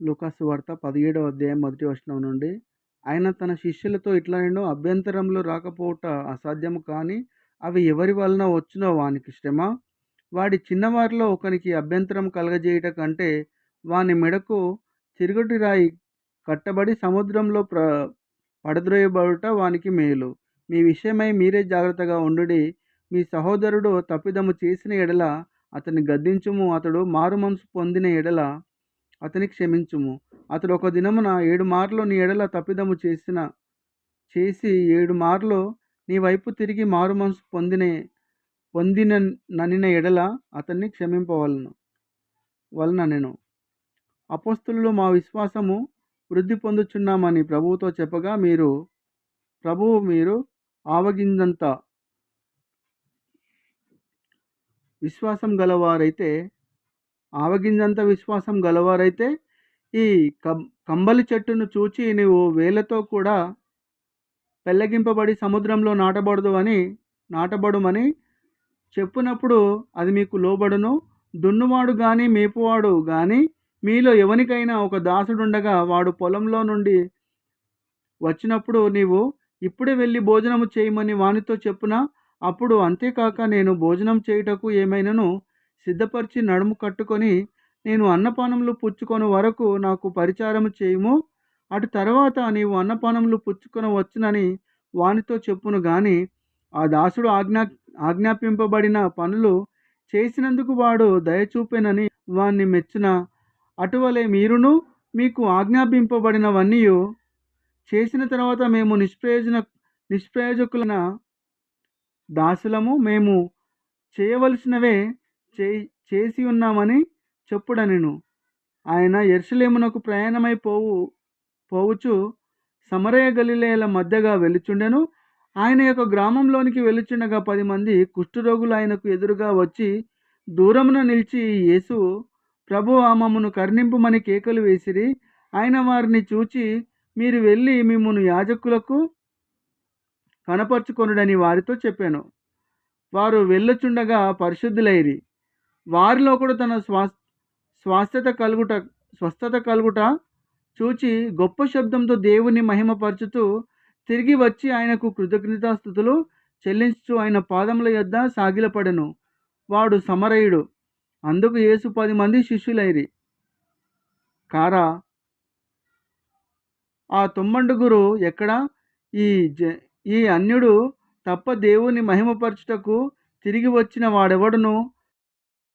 లుకాసు వార్త పదిహేడవ అధ్యాయం మొదటి వచనం నుండి ఆయన తన శిష్యులతో ఇట్లా నేను అభ్యంతరంలో రాకపోవట అసాధ్యము కానీ అవి ఎవరి వలన వచ్చినో వానికి శ్రమ? వాడి చిన్నవారిలో ఒకనికి అభ్యంతరం కలగజేయట కంటే వాని మెడకు చిరుగటి రాయి కట్టబడి సముద్రంలో ప్ర పడద్రోయబడుట వానికి మేలు. మీ విషయమై మీరే జాగ్రత్తగా ఉండుడి. మీ సహోదరుడు తప్పిదము చేసిన ఎడల అతన్ని గద్దించుము. అతడు మారు మనసు పొందిన ఎడల అతని క్షమించుము. అతడు ఒక దినమున ఏడు మార్లు నీ ఎడల తప్పిదము చేసిన చేసి ఏడు మార్లు నీ వైపు తిరిగి మారు మనసు పొందిన పొందిన ననిన ఎడల అతన్ని క్షమింపవలను వలన నేను అపోస్తుల్లో మా విశ్వాసము వృద్ధి పొందుచున్నామని ప్రభువుతో చెప్పగా మీరు ప్రభువు మీరు ఆవగిందంత విశ్వాసం గలవారైతే ఆవగింజంత విశ్వాసం గలవారైతే ఈ కం కంబలి చెట్టును చూచి నీవు వేలతో కూడా పెళ్ళగింపబడి సముద్రంలో నాటబడదు అని నాటబడుమని చెప్పినప్పుడు అది మీకు లోబడును. దున్నువాడు కానీ మేపువాడు కానీ మీలో ఎవనికైనా ఒక దాసుడుండగా వాడు పొలంలో నుండి వచ్చినప్పుడు నీవు ఇప్పుడే వెళ్ళి భోజనము చేయమని వానితో చెప్పున? అప్పుడు అంతేకాక నేను భోజనం చేయుటకు ఏమైనాను? సిద్ధపరిచి నడుము కట్టుకొని నేను అన్నపానములు పుచ్చుకొని వరకు నాకు పరిచారము చేయము. అటు తర్వాత నీవు అన్నపానములు పుచ్చుకొని వచ్చునని వానితో చెప్పును గాని ఆ దాసుడు ఆజ్ఞా ఆజ్ఞాపింపబడిన పనులు చేసినందుకు వాడు దయచూపెనని వాణ్ణి మెచ్చిన? అటువలే మీరును మీకు ఆజ్ఞాపింపబడినవన్నీ చేసిన తర్వాత మేము నిష్ప్రయోజన నిష్ప్రయోజకులన దాసులము. మేము చేయవలసినవే చే చేసి ఉన్నామని చెప్పుడనెను. ఆయన ఎర్షలేమునకు ప్రయాణమై పోవు పోవచ్చు సమరయ గలిలేల మధ్యగా వెలుచుండెను ఆయన యొక్క గ్రామంలోనికి వెలుచుండగా పది మంది కుష్ఠరోగులు ఆయనకు ఎదురుగా వచ్చి దూరమున నిలిచి యేసు ప్రభు ఆమమును కర్ణింపుమని కేకలు వేసిరి. ఆయన వారిని చూచి మీరు వెళ్ళి మిమ్మను యాజకులకు కనపరుచుకొనుడని వారితో చెప్పాను. వారు వెళ్ళచుండగా పరిశుద్ధులైరి. వారిలో కూడా తన స్వా స్వాస్థ్యత కలుగుట స్వస్థత కలుగుట చూచి గొప్ప శబ్దంతో దేవుని మహిమపరచుతూ తిరిగి వచ్చి ఆయనకు కృతజ్ఞతాస్థుతులు చెల్లించు ఆయన పాదముల యొద్ద సాగిలపడెను. వాడు సమరయుడు. అందుకు యేసు పది మంది శిష్యులైరి. కారా ఆ తొమ్మండుగురు ఎక్కడ? ఈ జ ఈ అన్యుడు తప్ప దేవుని మహిమపరచుటకు తిరిగి వచ్చిన వాడెవడును?